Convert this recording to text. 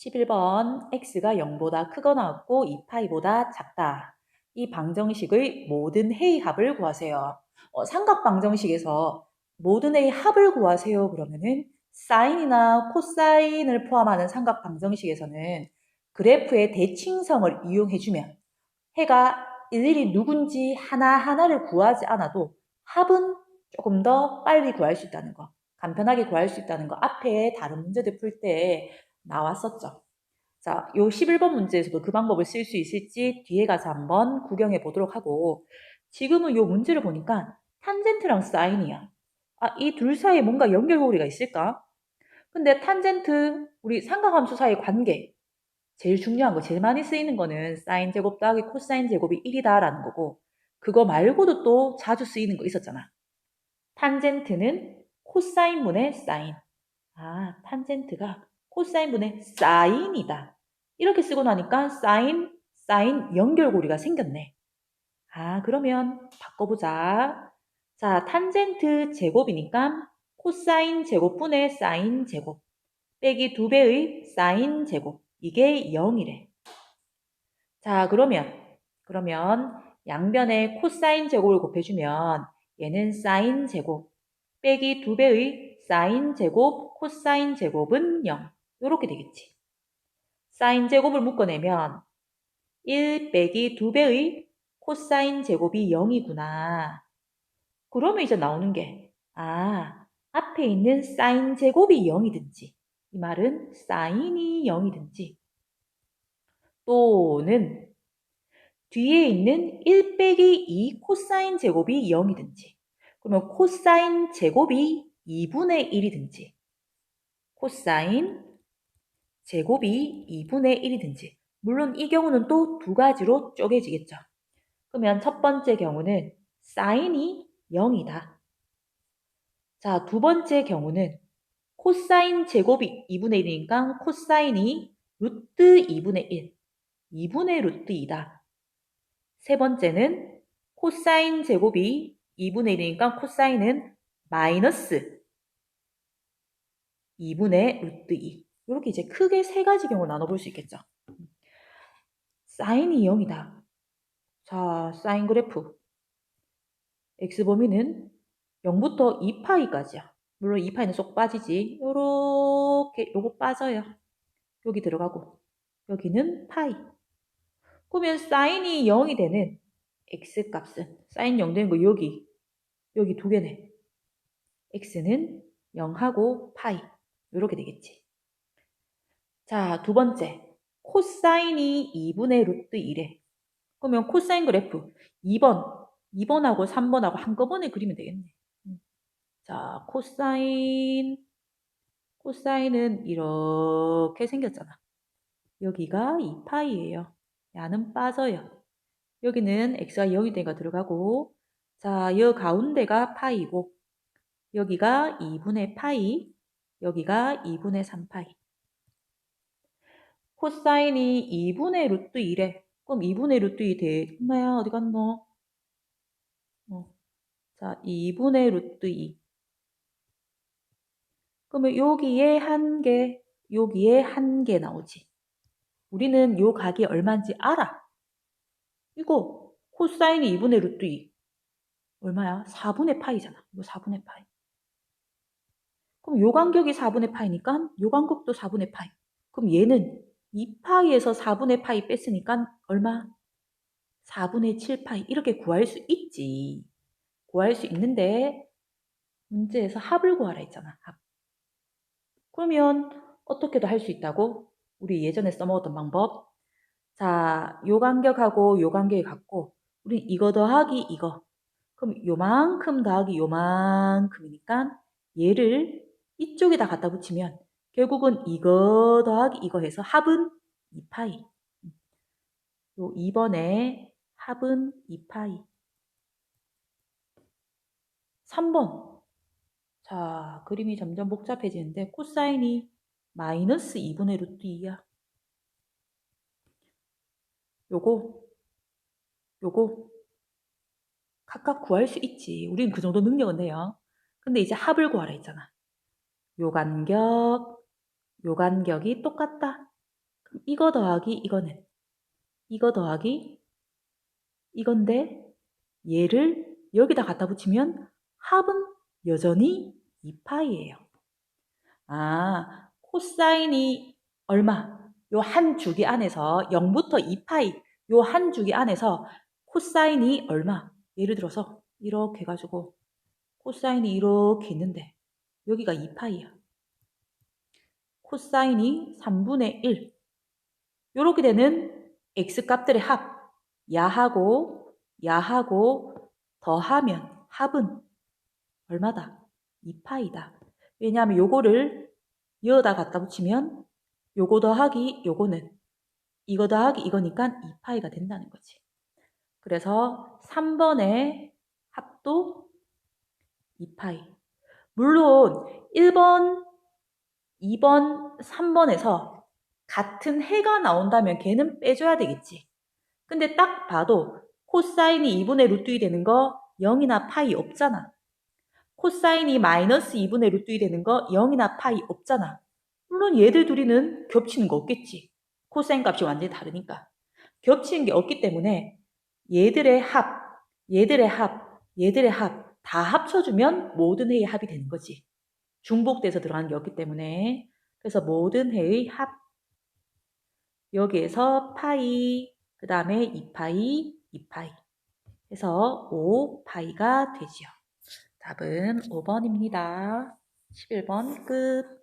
11번 x가 0보다 크거나 같고 2파이보다 작다. 이 방정식의 모든 해의 합을 구하세요. 어, 삼각 방정식에서 모든 해의 합을 구하세요. 그러면은 사인이나 코사인을 포함하는 삼각 방정식에서는 그래프의 대칭성을 이용해주면 해가 일일이 누군지 하나하나를 구하지 않아도 합은 조금 더 빨리 구할 수 있다는 거, 간편하게 구할 수 있다는 거 앞에 다른 문제들 풀때 나왔었죠. 자, 요 11번 문제에서도 그 방법을 쓸 수 있을지 뒤에 가서 한번 구경해 보도록 하고 지금은 요 문제를 보니까 탄젠트랑 사인이야. 아, 이 둘 사이에 뭔가 연결고리가 있을까? 근데 탄젠트, 우리 삼각함수 사이의 관계 제일 중요한 거, 제일 많이 쓰이는 거는 사인 제곱 더하기 코사인 제곱이 1이다라는 거고 그거 말고도 또 자주 쓰이는 거 있었잖아. 탄젠트는 코사인분의 사인. 아, 탄젠트가 코사인분의 사인이다. 이렇게 쓰고 나니까 사인, 사인 연결고리가 생겼네. 아, 그러면 바꿔보자. 자, 탄젠트 제곱이니까 코사인 제곱분의 사인 제곱 빼기 두배의 사인 제곱 이게 0이래. 자, 그러면 그러면 양변에 코사인 제곱을 곱해주면 얘는 사인 제곱 빼기 두배의 사인 제곱 코사인 제곱은 0. 이렇게 되겠지. 사인 제곱을 묶어내면 1 빼기 2배의 코사인 제곱이 0이구나. 그러면 이제 나오는 게, 아, 앞에 있는 사인 제곱이 0이든지, 이 말은 사인이 0이든지, 또는 뒤에 있는 1 빼기 2 코사인 제곱이 0이든지, 그러면 코사인 제곱이 2분의 1이든지, 코사인 제곱이 2분의 1이든지 물론 이 경우는 또 두 가지로 쪼개지겠죠. 그러면 첫 번째 경우는 사인이 0이다. 자, 두 번째 경우는 코사인 제곱이 2분의 1이니까 코사인이 루트 2분의 1, 2분의 루트 2다. 세 번째는 코사인 제곱이 2분의 1이니까 코사인은 마이너스 2분의 루트 2. 이렇게 이제 크게 세 가지 경우 나눠볼 수 있겠죠. 사인이 0이다. 자, 사인 그래프. x 범위는 0부터 2파이까지야. 물론 2파이는 쏙 빠지지. 요렇게 요거 빠져요. 여기 들어가고 여기는 파이. 그러면 사인이 0이 되는 x 값은 사인 0 되는 거 여기 여기 두 개네. x는 0하고 파이 이렇게 되겠지. 자, 두 번째. 코사인이 2분의 루트 1에. 그러면 코사인 그래프 2번, 2번하고 3번하고 한꺼번에 그리면 되겠네. 음. 자, 코사인, 코사인은 이렇게 생겼잖아. 여기가 2파이예요. 야는 빠져요. 여기는 x가 0이 되니까 들어가고 자, 여 가운데가 파이고 여기가 2분의 파이, 여기가 2분의 3파이. 코사인이 2분의 루트 2래. 그럼 2분의 루트 2 돼. 엄마야, 어디 갔노? 어. 자, 2분의 루트 2. 그러면 여기에 한 개, 여기에 한 개 나오지. 우리는 요 각이 얼마인지 알아. 이거 코사인이 2분의 루트 2. 얼마야? 4분의 파이잖아. 이거 4분의 파이. 그럼 요 간격이 4분의 파이니까 요 간격도 4분의 파이. 그럼 얘는 2파이에서 4분의 파이 뺐으니까 얼마? 4분의 7파이 이렇게 구할 수 있지. 구할 수 있는데 문제에서 합을 구하라 했잖아. 합. 그러면 어떻게도 할 수 있다고? 우리 예전에 써먹었던 방법. 자, 요 간격하고 요 간격이 같고 우리 이거 더하기 이거. 그럼 요만큼 더하기 요만큼이니까 얘를 이쪽에다 갖다 붙이면 결국은 이거 더하기 이거 해서 합은 2파이. 요 2번에 합은 2파이. 3번. 자, 그림이 점점 복잡해지는데 코사인이 마이너스 2분의 루트 2야. 요거, 요거 각각 구할 수 있지. 우리는 그 정도 능력은 해요. 근데 이제 합을 구하라 했잖아. 요 간격, 요 간격이 똑같다. 이거 더하기 이거는 이거 더하기 이건데 얘를 여기다 갖다 붙이면 합은 여전히 2파이예요. 아, 코사인이 얼마? 요 한 주기 안에서 0부터 2파이 요 한 주기 안에서 코사인이 얼마? 예를 들어서 이렇게 해가지고 코사인이 이렇게 있는데 여기가 2파이야. 코사인이 3분의 1. 요렇게 되는 x값들의 합. 야하고 야하고 더하면 합은 얼마다? 2파이다. 왜냐하면 요거를 여다 갖다 붙이면 요거 더하기 요거는 이거 더하기 이거니까 2파이가 된다는 거지. 그래서 3번의 합도 2파이. 물론 1번, 2번, 3번에서 같은 해가 나온다면 걔는 빼줘야 되겠지. 근데 딱 봐도 코사인이 2분의 루트 2 되는 거 0이나 파이 없잖아. 코사인이 마이너스 2분의 루트 2 되는 거 0이나 파이 없잖아. 물론 얘들 둘이는 겹치는 거 없겠지. 코사인 값이 완전히 다르니까. 겹치는 게 없기 때문에 얘들의 합, 얘들의 합, 얘들의 합 다 합쳐주면 모든 해의 합이 되는 거지. 중복돼서 들어가는 게 없기 때문에. 그래서 모든 해의 합. 여기에서 파이, 그 다음에 2파이, 2파이. 해서 5파이가 되지요. 답은 5번입니다. 11번 끝.